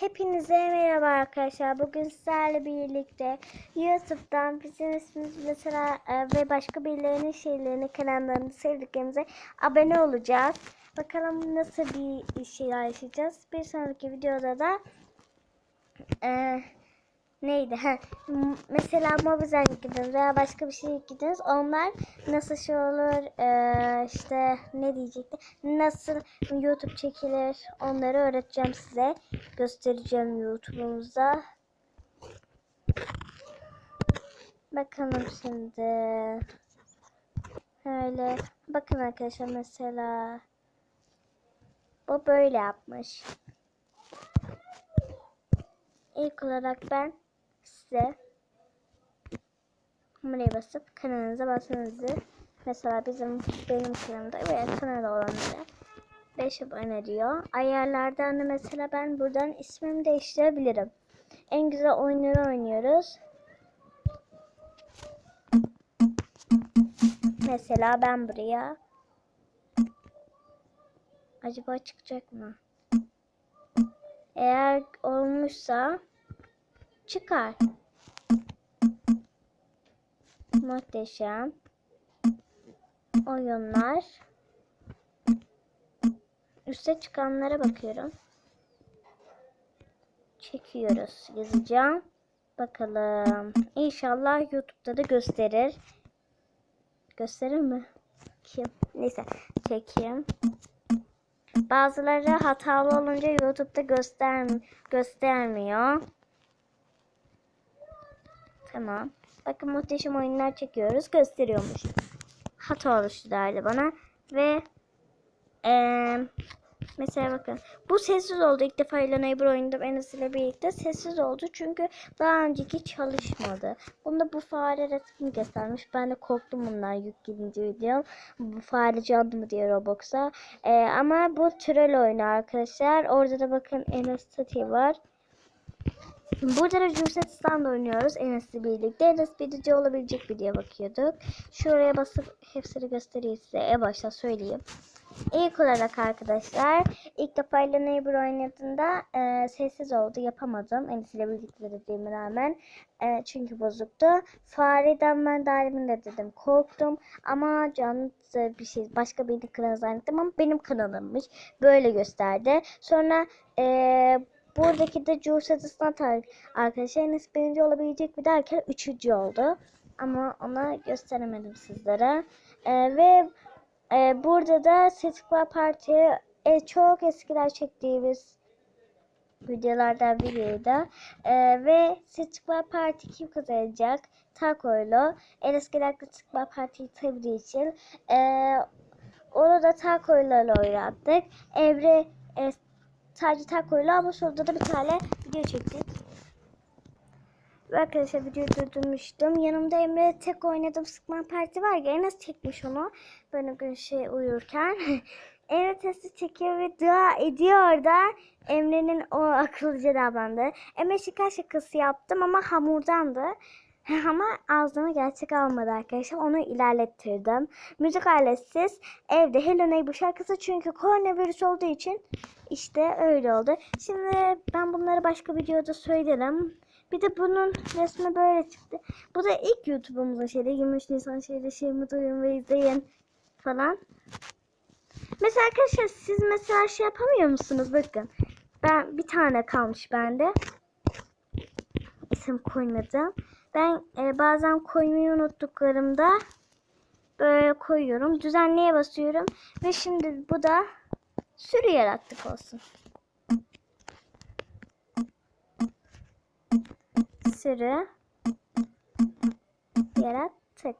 Hepinize merhaba arkadaşlar. Bugün sizlerle birlikte YouTube'dan bizim ismimiz mesela e, ve başka birilerinin şeylerini, kanallarını sevdiklerimize abone olacağız. Bakalım nasıl bir şeyler yaşayacağız. Bir sonraki videoda da e, neydi? Ha, mesela Mobizen gidiniz veya başka bir şey gidiniz. Onlar nasıl şey olur? e, işte ne diyecekti? Nasıl YouTube çekilir? Onları öğreteceğim size. Göstereceğim YouTube'umuzda. Bakalım şimdi. Öyle. Bakın arkadaşlar mesela. Bu böyle yapmış. İlk olarak ben size buraya basıp kanalınıza basmanızı mesela bizim benim kanalımda veya kanalda olanlara 5 abone diyor. Ayarlardan da mesela ben buradan ismimi değiştirebilirim. En güzel oyunları oynuyoruz. Mesela ben buraya acaba çıkacak mı? Eğer olmuşsa çıkar. Muhteşem. Oyunlar. Üste çıkanlara bakıyorum. Çekiyoruz. Yazacağım. Bakalım. İnşallah YouTube'da da gösterir. Gösterir mi? Kim? Neyse. Çekeyim. Bazıları hatalı olunca YouTube'da göster göstermiyor. Tamam. Bakın muhteşem oyunlar çekiyoruz. Gösteriyormuş. Hata oluştu derdi bana. Ve eee mesela bakın. Bu sessiz oldu. İlk defa ile Neighbor oyunda Enes ile birlikte sessiz oldu. Çünkü daha önceki çalışmadı. Bunda bu fare resmi göstermiş. Ben de korktum bundan yük gidince video. Bu fare canlı mı diye Roblox'a. Eee, ama bu troll oyunu arkadaşlar. Orada da bakın Enes Tati var. Burada da Cumhuriyet oynuyoruz Enes'le birlikte. Enes birinci olabilecek bir diye bakıyorduk. Şuraya basıp hepsini göstereyim size. En başta söyleyeyim. İlk olarak arkadaşlar ilk defa ile Neighbor oynadığında e, sessiz oldu. Yapamadım. Enes ile birlikte dediğime rağmen. E, çünkü bozuktu. Fareden ben dalimin de dedim. Korktum. Ama canlı bir şey başka birinin kanalı zannettim ama benim kanalımmış. Böyle gösterdi. Sonra e, Buradaki de Cursatıs'tan arkadaşlar Enes birinci olabilecek mi derken üçüncü oldu. Ama ona gösteremedim sizlere. Ee, ve e, burada da Setikva Parti e, çok eskiler çektiğimiz videolardan biriydi. Ee, ve Setikva Parti kim kazanacak? Tako'yla. En eskiler Setikva Parti'yi tabii için. Ee, onu da Tako'yla oynattık. Evre e, sadece takoyla ama sonra da bir tane video çektik. Arkadaşlar videoyu durdurmuştum. Yanımda Emre tek oynadım sıkma parti var ya Enes çekmiş onu. O gün şey uyurken. Emre testi çekiyor ve dua ediyor da Emre'nin o akıllıca davrandı. Emre şaka şakası yaptım ama hamurdandı. Ama ağzına gerçek almadı arkadaşlar. Onu ilerlettirdim. Müzik aletsiz evde Hello Neighbor şarkısı çünkü koronavirüs olduğu için işte öyle oldu. Şimdi ben bunları başka videoda söylerim. Bir de bunun resmi böyle çıktı. Bu da ilk YouTube'umuzun şeyde 23 Nisan şeyde şeyimi duyun ve izleyin falan. Mesela arkadaşlar siz mesela şey yapamıyor musunuz? Bakın. Ben bir tane kalmış bende. İsim koymadım. Ben e, bazen koymayı unuttuklarımda böyle koyuyorum. Düzenleye basıyorum. Ve şimdi bu da sürü yarattık olsun. Sürü yarattık.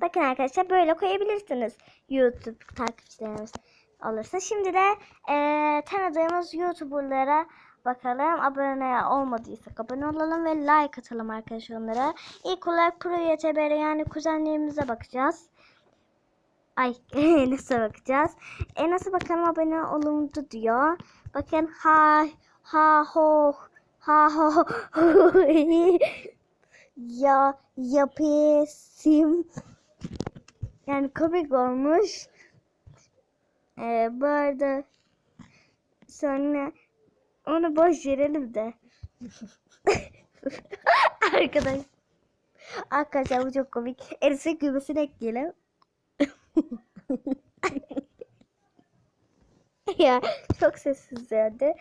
Bakın arkadaşlar böyle koyabilirsiniz. YouTube takipçilerimiz olursa. Şimdi de e, tanıdığımız YouTuber'lara bakalım. Abone olmadıysak abone olalım ve like atalım arkadaşlar onlara. İlk olarak Pro YTBR yani kuzenlerimize bakacağız. Ay nasıl bakacağız? E nasıl bakalım abone olundu diyor. Bakın ha ha ho ha ho ya yapısim yani komik olmuş. Ee, bu arada sonra Onu boş verelim de. Arkadaş. Arkadaşlar bu çok komik. Eris'in gülmesini ekleyelim. ya çok sessiz yani.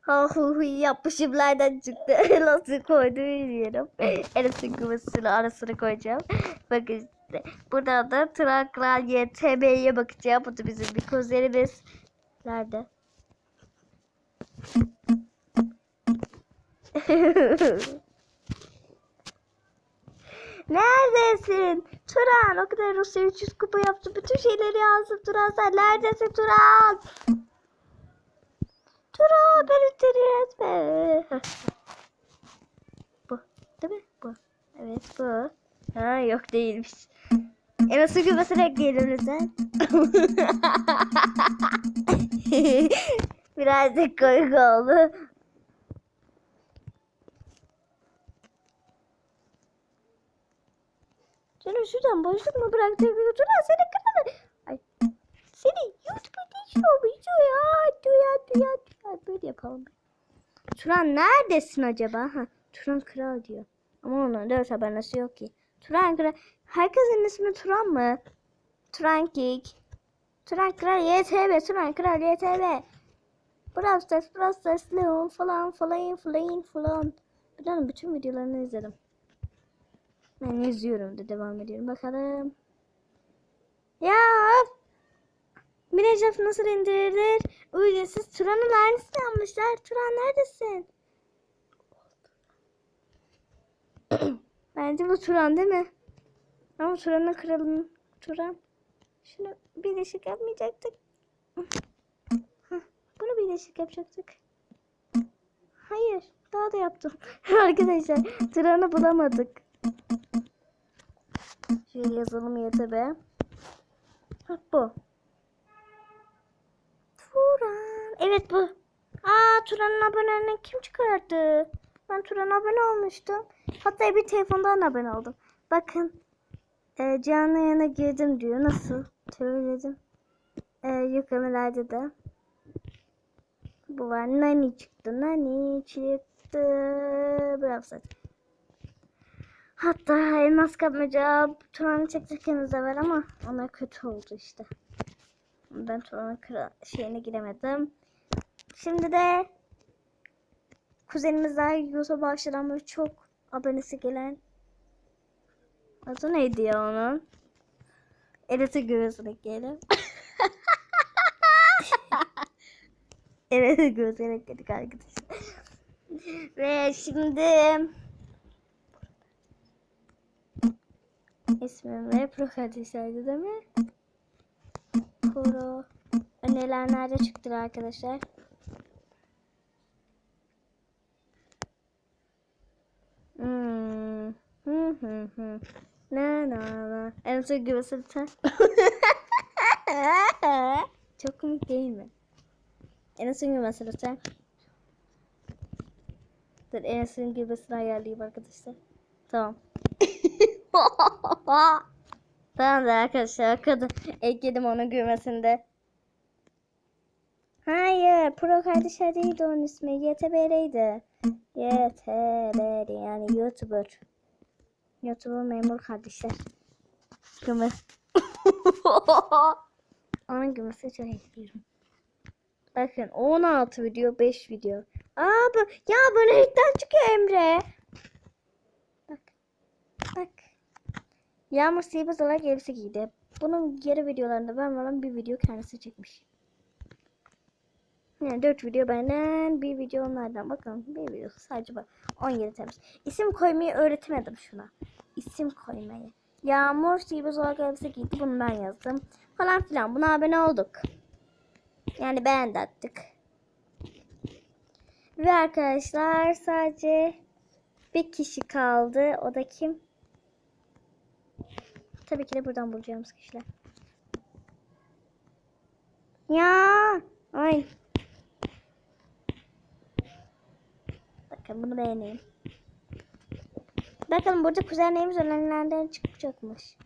Ha hu hu yapmışım nereden çıktı. Nasıl koydu bilmiyorum. Eris'in gülmesini arasına koyacağım. Bakın işte. Burada da Traklar YTB'ye bakacağım. Bu da bizim bir kuzenimiz. Nerede? Neredesin? Turan o kadar Rusya 300 kupa yaptı. Bütün şeyleri yazdı. Turan sen neredesin Turan? Turan beni terör etme. bu değil mi? Bu. Evet bu. Ha yok değilmiş. E nasıl gülmesine ekleyelim lütfen. Birazcık komik oldu. Canım şuradan boşluk mu bıraktık? Turan seni kanalı. Ay. Seni YouTube'a geçiyor mu? Ya, duya, duya, duya. Böyle yapalım. Turan neredesin acaba? Ha, Turan kral diyor. Ama onun dört abonesi yok ki. Turan kral. Herkesin ismi Turan mı? Turan Geek. Turan Kral YTB. Turan Kral YTB. Brawl Stars, Brawl Stars, Leon falan falan falan falan. Biliyorum bütün videolarını izledim. Ben izliyorum da devam ediyorum. Bakalım. Ya Minecraft nasıl indirilir? Ücretsiz Turan'ın aynısını yapmışlar. Turan neredesin? Bence bu Turan değil mi? Ama Turan'ın kralının Turan. Şunu birleşik yapmayacaktık. Hah, Bunu birleşik yapacaktık. Hayır. Daha da yaptım. Arkadaşlar Turan'ı bulamadık. Şöyle yazalım YTB. Hah, bu. Turan. Evet bu. Aa Turan'ın abonelerini kim çıkardı? Ben Turan'a abone olmuştum. Hatta bir telefondan abone oldum. Bakın. E, canlı yayına girdim diyor. Nasıl? Söyledim. E, yüklemelerde de. Bu var. Nani çıktı. Nani çıktı. Bravo Hatta elmas kapmaca Turan'ı çektiklerimiz de var ama onlar kötü oldu işte. Ben Turan'ın şeyine giremedim. Şimdi de kuzenimiz daha YouTube'a böyle çok abonesi gelen adı neydi ya onun? Eret'i gözüne gelelim. Eret'i gözüne geldik arkadaşlar. Ve şimdi ismim ve pro kardeşlerdi değil mi? Pro. Neler nerede çıktı arkadaşlar? Hmm. Hı hı hı. Na na na. En son lütfen. Çok komik değil mi? En son gülmesi lütfen. Dur en son gülmesini ayarlayayım arkadaşlar. Tamam. tamam da arkadaşlar kadın ekledim onun gülmesinde. Hayır, Pro kardeşler değildi onun ismi. YTB'liydi. YTB yani YouTuber. YouTuber memur kardeşler. Gümü. onun gülmesi çok ekliyorum. Bakın 16 video 5 video. Aa bu ya abonelikten çıkıyor Emre. Bak. Bak. Yağmur sihirbaz olarak elbise giydi. Bunun geri videolarında ben falan bir video kendisi çekmiş. Yani 4 video benden, bir video onlardan. Bakın bir video sadece bak 17 Temmuz. İsim koymayı öğretemedim şuna. İsim koymayı. Yağmur sihirbaz olarak elbise giydi. Bunu ben yazdım. Falan filan. Buna abone olduk. Yani beğendi attık. Ve arkadaşlar sadece bir kişi kaldı. O da kim? Tabii ki de buradan bulacağımız kişiler. Ya, ay. Bakın bunu beğeneyim. Bakalım burada kuzenlerimiz önerilerden çıkacakmış.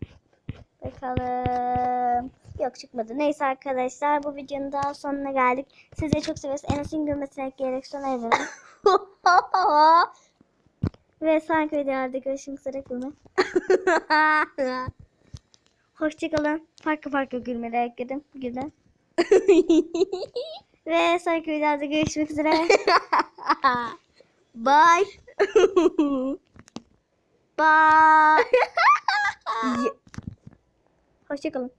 Bakalım. Yok çıkmadı. Neyse arkadaşlar bu videonun daha sonuna geldik. Sizi çok seviyoruz. Enes'in gülmesine gerek sona erelim. Ve sonraki videolarda görüşmek üzere gülme. Hoşçakalın. Farklı farklı gülmeler ekledim. Gülün. Ve sonraki videolarda görüşmek üzere. Bye. Bye. Hoşçakalın.